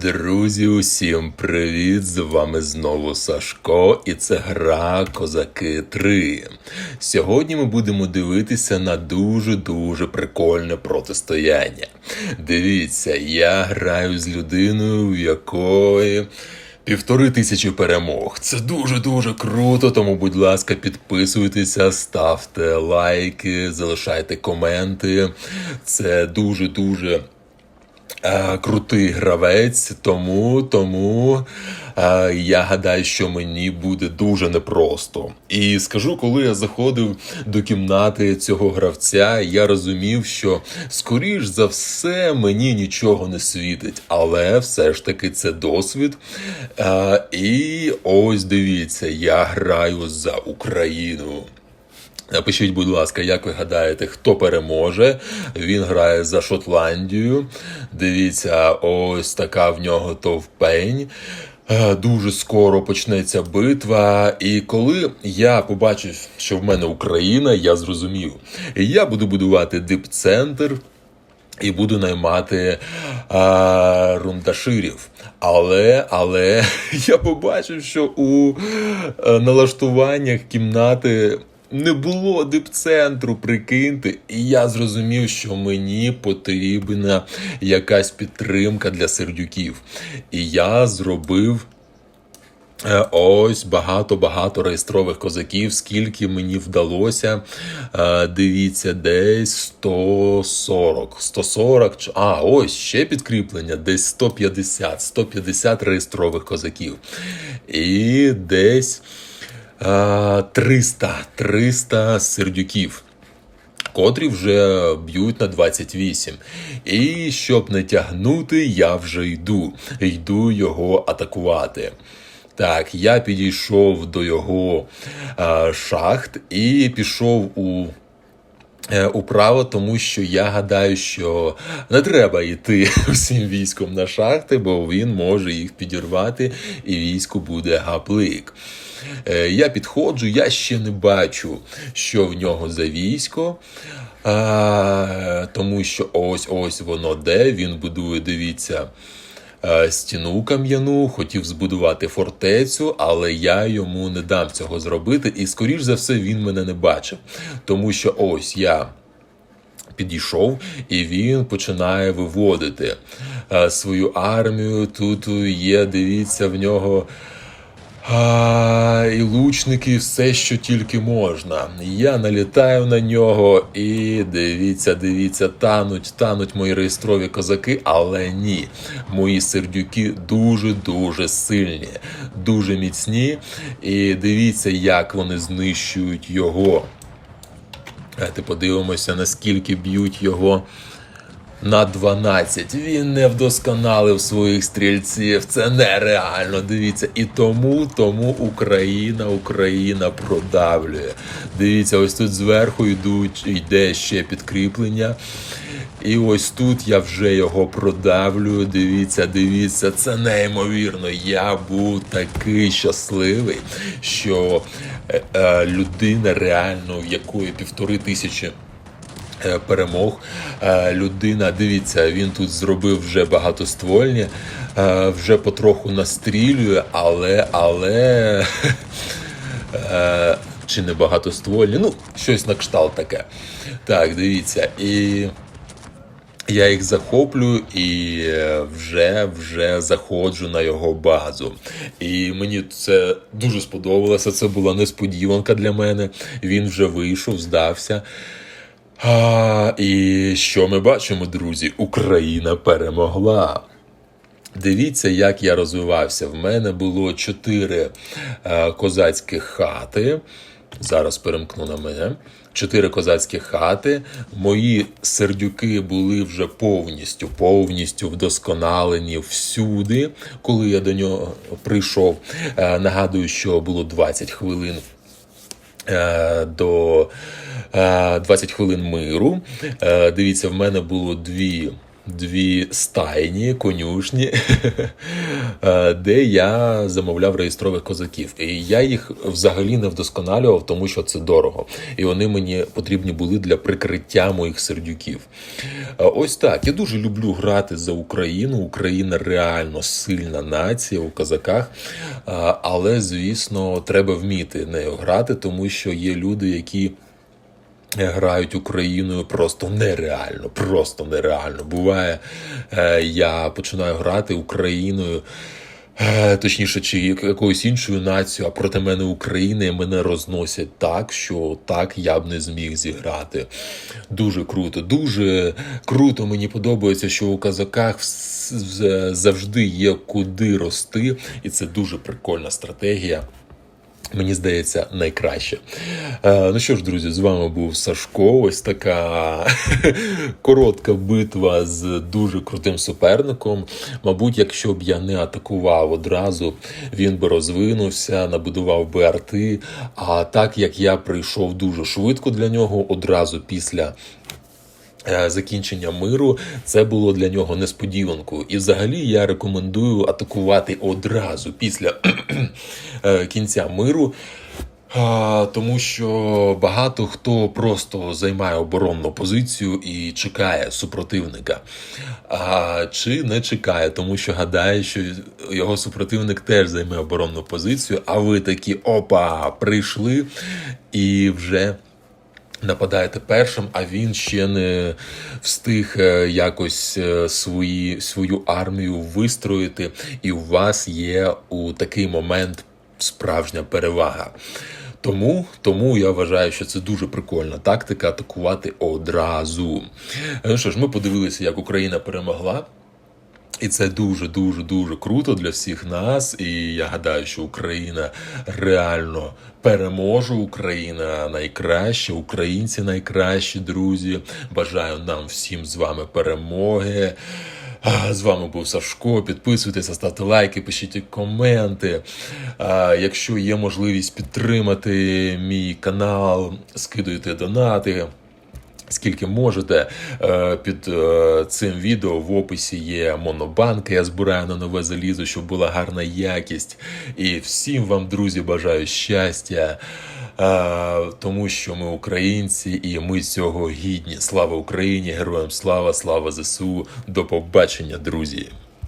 Друзі, усім привіт! З вами знову Сашко, і це гра Козаки 3. Сьогодні ми будемо дивитися на дуже-дуже прикольне протистояння. Дивіться, я граю з людиною, в якої. Півтори тисячі перемог. Це дуже-дуже круто. Тому, будь ласка, підписуйтеся, ставте лайки, залишайте коменти. Це дуже-дуже е, крутий гравець, тому, тому е, я гадаю, що мені буде дуже непросто. І скажу, коли я заходив до кімнати цього гравця, я розумів, що скоріш за все мені нічого не світить, але все ж таки це досвід. Е, і ось дивіться, я граю за Україну. Напишіть, будь ласка, як ви гадаєте, хто переможе? Він грає за Шотландію. Дивіться, ось така в нього товпень. Е, Дуже скоро почнеться битва. І коли я побачив, що в мене Україна, я зрозумів, я буду будувати дипцентр. І буду наймати а, рундаширів. Але, але я побачив, що у е, налаштуваннях кімнати не було дипцентру, прикиньте. І я зрозумів, що мені потрібна якась підтримка для сердюків. І я зробив. Е, Ось багато-багато реєстрових козаків, скільки мені вдалося. Е, Дивіться, десь 140. 140. А, ось ще підкріплення, десь 150. 150 реєстрових козаків. І десь 300. 300 сердюків. Котрі вже б'ють на 28. І щоб не тягнути, я вже йду. Йду його атакувати. Так, я підійшов до його е, шахт і пішов у. Е, Управо, тому що я гадаю, що не треба йти всім військом на шахти, бо він може їх підірвати, і війську буде гаплик. Е, Я підходжу, я ще не бачу, що в нього за військо. А, тому що ось ось воно де. Він будує, дивіться, стіну кам'яну, хотів збудувати фортецю, але я йому не дам цього зробити. І, скоріш за все, він мене не бачив. Тому що ось я. Підійшов, і він починає виводити е, свою армію. Тут є, дивіться, в нього і лучники, все, що тільки можна. Я налітаю на нього, і дивіться, дивіться, тануть, тануть мої реєстрові козаки, але ні. Мої сердюки дуже-дуже сильні, дуже міцні. І дивіться, як вони знищують його. Давайте подивимося, наскільки б'ють його на 12. Він не вдосконалив своїх стрільців. Це нереально. Дивіться. І тому, тому Україна, Україна продавлює. Дивіться, ось тут зверху йдуть, йде ще підкріплення. І ось тут я вже його продавлюю. Дивіться, дивіться, це неймовірно. Я був такий щасливий, що е, е, людина реально, в якої півтори тисячі перемог. Е, Людина, дивіться, він тут зробив вже багатоствольні, е, вже потроху настрілює, але, але. е, Чи не багатоствольні, ну, щось на кшталт таке. Так, дивіться. І я їх захоплю і е, вже вже заходжу на його базу. І мені це дуже сподобалося. Це була несподіванка для мене. Він вже вийшов, здався. А, і що ми бачимо, друзі? Україна перемогла. Дивіться, як я розвивався. В мене було чотири е, козацькі хати. Зараз перемкну на мене. Чотири козацькі хати. Мої сердюки були вже повністю, повністю вдосконалені всюди, коли я до нього прийшов. Е, нагадую, що було 20 хвилин до е, 20 хвилин миру. Е, Дивіться, в мене було дві дві стайні, конюшні, е, де я замовляв реєстрових козаків. І я їх взагалі не вдосконалював, тому що це дорого. І вони мені потрібні були для прикриття моїх сердюків. Е, Ось так. Я дуже люблю грати за Україну. Україна реально сильна нація у козаках. Е, Але, звісно, треба вміти нею грати, тому що є люди, які. Грають Україною просто нереально, просто нереально. Буває, е, я починаю грати Україною, е, точніше, чи якоюсь іншою нацією, а проти мене Україна, мене розносять так, що так я б не зміг зіграти. Дуже круто, дуже круто. Мені подобається, що у казаках завжди є куди рости, і це дуже прикольна стратегія. Мені здається, найкраще. Е, ну що ж, друзі, з вами був Сашко. Ось така коротка битва з дуже крутим суперником. Мабуть, якщо б я не атакував одразу, він би розвинувся, набудував би арти. А так як я прийшов дуже швидко для нього, одразу після. Е, Закінчення миру це було для нього несподіванкою. І взагалі я рекомендую атакувати одразу після е, кінця миру. Тому що багато хто просто займає оборонну позицію і чекає супротивника, а, чи не чекає, тому що гадає, що його супротивник теж займе оборонну позицію, а ви такі опа, прийшли і вже нападаєте першим, а він ще не встиг е, якось е, свої, свою армію вистроїти, і у вас є у такий момент справжня перевага. Тому, тому я вважаю, що це дуже прикольна тактика атакувати одразу. Ну що ж, ми подивилися, як Україна перемогла. І це дуже дуже дуже круто для всіх нас. І я гадаю, що Україна реально переможе. Україна найкраща, українці найкращі, друзі. Бажаю нам всім з вами перемоги. З вами був Сашко. Підписуйтеся, ставте лайки, пишіть коменти. Якщо є можливість підтримати мій канал, скидуйте донати. Скільки можете Е, під е, цим відео в описі є монобанка. Я збираю на нове залізо, щоб була гарна якість. І всім вам, друзі, бажаю щастя, е, тому що ми українці і ми цього гідні. Слава Україні! Героям слава, слава ЗСУ! До побачення, друзі!